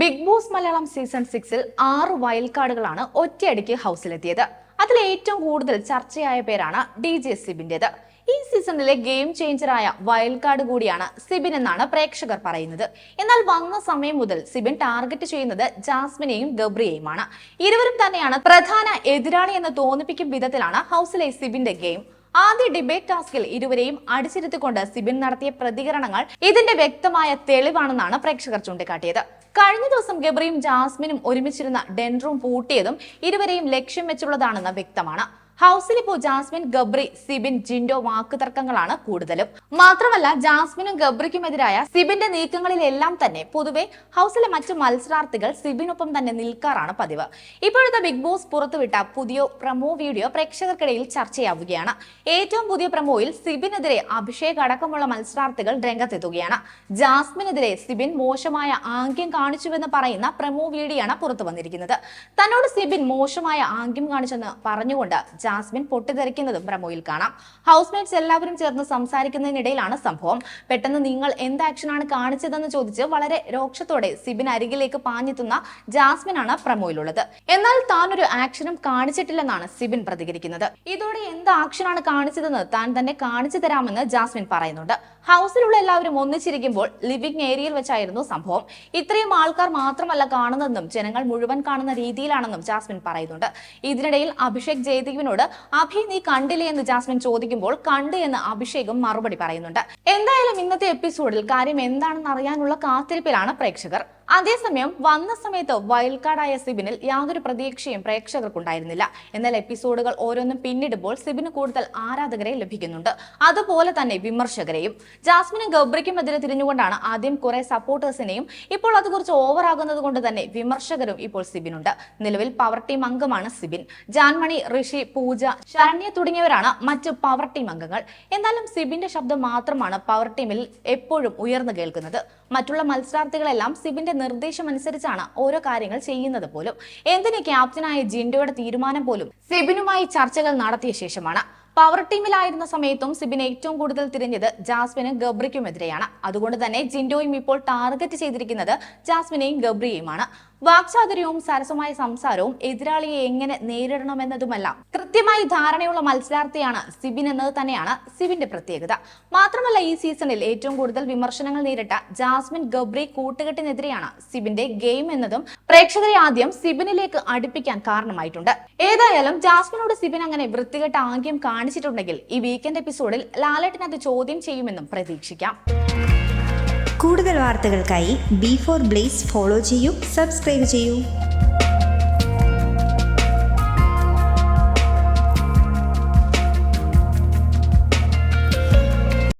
Big boss Malayalam season സിക്സിൽ ആറ് wild കാർഡുകളാണ് ഒറ്റയടിക്ക് ഹൗസിലെത്തിയത്. അതിൽ ഏറ്റവും കൂടുതൽ ചർച്ചയായ പേരാണ് ഡി ജെ സിബിന്റേത്. ഈ സീസണിലെ ഗെയിം ചേഞ്ചറായ കാർഡ് കൂടിയാണ് സിബിൻ എന്നാണ് പ്രേക്ഷകർ പറയുന്നത്. എന്നാൽ വന്ന സമയം മുതൽ സിബിൻ ടാർഗറ്റ് ചെയ്യുന്നത് ജാസ്മിനെയും ഗബ്രിയെയുമാണ്. ഇരുവരും തന്നെയാണ് പ്രധാന എതിരാളി എന്ന് തോന്നിപ്പിക്കും വിധത്തിലാണ് ഹൗസിലെ സിബിന്റെ ഗെയിം. ആദ്യ ഡിബേറ്റ് ടാസ്കിൽ ഇരുവരെയും അടിച്ചിരുത്തിക്കൊണ്ട് സിബിൻ നടത്തിയ പ്രതികരണങ്ങൾ ഇതിന്റെ വ്യക്തമായ തെളിവാണെന്നാണ് പ്രേക്ഷകർ ചൂണ്ടിക്കാട്ടിയത്. കഴിഞ്ഞ ദിവസം ഗബ്രിയും ജാസ്മിനും ഒരുമിച്ചിരുന്ന ഡെൻറൂം പൂട്ടിയതും ഇരുവരെയും ലക്ഷ്യം വെച്ചുള്ളതാണെന്ന് വ്യക്തമാണ്. ഹൗസിൽ ഇപ്പോൾ ജാസ്മിൻ ഗബ്രി സിബിൻ ജിൻഡോ വാക്കുതർക്കങ്ങളാണ് കൂടുതലും. മാത്രമല്ല ജാസ്മിനും ഗബ്രിക്കുമെതിരായ സിബിന്റെ നീക്കങ്ങളിലെല്ലാം തന്നെ പൊതുവെ ഹൗസിലെ മറ്റു മത്സരാർത്ഥികൾ സിബിനൊപ്പം തന്നെ നിൽക്കാറാണ് പതിവ്. ഇപ്പോഴത്തെ ബിഗ് ബോസ് പുറത്തുവിട്ട പുതിയ പ്രമോ വീഡിയോ പ്രേക്ഷകർക്കിടയിൽ ചർച്ചയാവുകയാണ്. ഏറ്റവും പുതിയ പ്രമോയിൽ സിബിനെതിരെ അഭിഷേക് അടക്കമുള്ള മത്സരാർത്ഥികൾ രംഗത്തെത്തുകയാണ്. ജാസ്മിനെതിരെ സിബിൻ മോശമായ ആംഗ്യം കാണിച്ചുവെന്ന് പറയുന്ന പ്രമോ വീഡിയോയാണ് പുറത്തു വന്നിരിക്കുന്നത് തന്നോട് സിബിൻ മോശമായ ആംഗ്യം കാണിച്ചെന്ന് പറഞ്ഞുകൊണ്ട് ജാസ്മിൻ പൊട്ടിത്തെറിക്കുന്നതും പ്രമോയിൽ കാണാം. ഹൗസ്മേറ്റ്സ് എല്ലാവരും ചേർന്ന് സംസാരിക്കുന്നതിനിടയിലാണ് സംഭവം. പെട്ടെന്ന് നിങ്ങൾ എന്ത് ആക്ഷനാണ് കാണിച്ചതെന്ന് ചോദിച്ച് വളരെ രോക്ഷത്തോടെ സിബിൻ അരികിലേക്ക് പാഞ്ഞെത്തുന്ന ജാസ്മിൻ ആണ് പ്രമോയിലുള്ളത്. എന്നാൽ താൻ ഒരു ആക്ഷനും കാണിച്ചിട്ടില്ലെന്നാണ് സിബിൻ പ്രതികരിക്കുന്നത്. ഇതോടെ എന്ത് ആക്ഷനാണ് കാണിച്ചതെന്ന് താൻ തന്നെ കാണിച്ചു തരാമെന്ന് ജാസ്മിൻ പറയുന്നുണ്ട്. ഹൗസിലുള്ള എല്ലാവരും ഒന്നിച്ചിരിക്കുമ്പോൾ ലിവിംഗ് ഏരിയയിൽ വെച്ചായിരുന്നു സംഭവം. ഇത്രയും ആൾക്കാർ മാത്രമല്ല കാണുന്നതെന്നും ജനങ്ങൾ മുഴുവൻ കാണുന്ന രീതിയിലാണെന്നും ജാസ്മിൻ പറയുന്നുണ്ട്. ഇതിനിടയിൽ അഭിഷേക് ജയദീപിനോട് അഭി നീ കണ്ടില്ലേ എന്ന് ജാസ്മിൻ ചോദിക്കുമ്പോൾ കണ്ട് എന്ന് അഭിഷേകും മറുപടി പറയുന്നുണ്ട്. എന്തായാലും ഇന്നത്തെ എപ്പിസോഡിൽ കാര്യം എന്താണെന്ന് അറിയാനുള്ള കാത്തിരിപ്പിലാണ് പ്രേക്ഷകർ. അതേസമയം വന്ന സമയത്ത് വൈൽഡ് കാർഡായ സിബിനിൽ യാതൊരു പ്രതീക്ഷയും പ്രേക്ഷകർക്കുണ്ടായിരുന്നില്ല. എന്നാൽ എപ്പിസോഡുകൾ ഓരോന്നും പിന്നിടുമ്പോൾ സിബിന് കൂടുതൽ ആരാധകരെ ലഭിക്കുന്നുണ്ട്. അതുപോലെ തന്നെ വിമർശകരെയും. ജാസ്മിനും ഗബ്രിക്കും എതിരെ തിരിഞ്ഞുകൊണ്ടാണ് ആദ്യം കുറെ സപ്പോർട്ടേഴ്സിനെയും ഇപ്പോൾ അത് കുറച്ച് ഓവറാകുന്നത് കൊണ്ട് തന്നെ വിമർശകരും ഇപ്പോൾ സിബിനുണ്ട്. നിലവിൽ പവർ ടീം അംഗമാണ് സിബിൻ. ജാൻമണി ഋഷി പൂജ ശരണ്യ തുടങ്ങിയവരാണ് മറ്റ് പവർ ടീം അംഗങ്ങൾ. എന്നാലും സിബിന്റെ ശബ്ദം മാത്രമാണ് പവർ ടീമിൽ എപ്പോഴും ഉയർന്നു കേൾക്കുന്നത്. മറ്റുള്ള മത്സരാർത്ഥികളെല്ലാം സിബിന്റെ നിർദ്ദേശം അനുസരിച്ചാണ് ഓരോ കാര്യങ്ങൾ ചെയ്യുന്നത് പോലും. എന്തിന് ക്യാപ്റ്റനായ ജിൻഡോയുടെ തീരുമാനം പോലും സിബിനുമായി ചർച്ചകൾ നടത്തിയ ശേഷമാണ്. പവർ ടീമിലായിരുന്ന സമയത്തും സിബിൻ ഏറ്റവും കൂടുതൽ തിരിഞ്ഞത് ജാസ്മിനും ഗബ്രിക്കുമെതിരെയാണ്. അതുകൊണ്ട് തന്നെ ജിൻഡോയും ഇപ്പോൾ ടാർഗറ്റ് ചെയ്തിരിക്കുന്നത് ജാസ്മിനെയും ഗബ്രിയെയുമാണ്. വാക്ചാതുര്യവും സരസമായ സംസാരവും എതിരാളിയെ എങ്ങനെ നേരിടണമെന്നതുമെല്ലാം കൃത്യമായി ധാരണയുള്ള മത്സരാർത്ഥിയാണ് സിബിൻ എന്നത് തന്നെയാണ് സിബിന്റെ പ്രത്യേകത. മാത്രമല്ല ഈ സീസണിൽ ഏറ്റവും കൂടുതൽ വിമർശനങ്ങൾ നേരിട്ട ജാസ്മിൻ ഗബ്രി കൂട്ടുകെട്ടിനെതിരെയാണ് സിബിന്റെ ഗെയിം എന്നതും പ്രേക്ഷകരെ ആദ്യം സിബിനിലേക്ക് അടുപ്പിക്കാൻ കാരണമായിട്ടുണ്ട്. ഏതായാലും ജാസ്മിനോട് സിബിൻ അങ്ങനെ വൃത്തികെട്ട ആംഗ്യം കാണിച്ചിട്ടുണ്ടെങ്കിൽ ഈ വീക്കെൻഡ് എപ്പിസോഡിൽ ലാലേട്ടൻ ചോദ്യം ചെയ്യുമെന്നും പ്രതീക്ഷിക്കാം. കൂടുതൽ വാർത്തകൾക്കായി ബി ഫോർ ബ്ലേസ് ഫോളോ ചെയ്യൂ സബ്സ്ക്രൈബ് ചെയ്യൂ.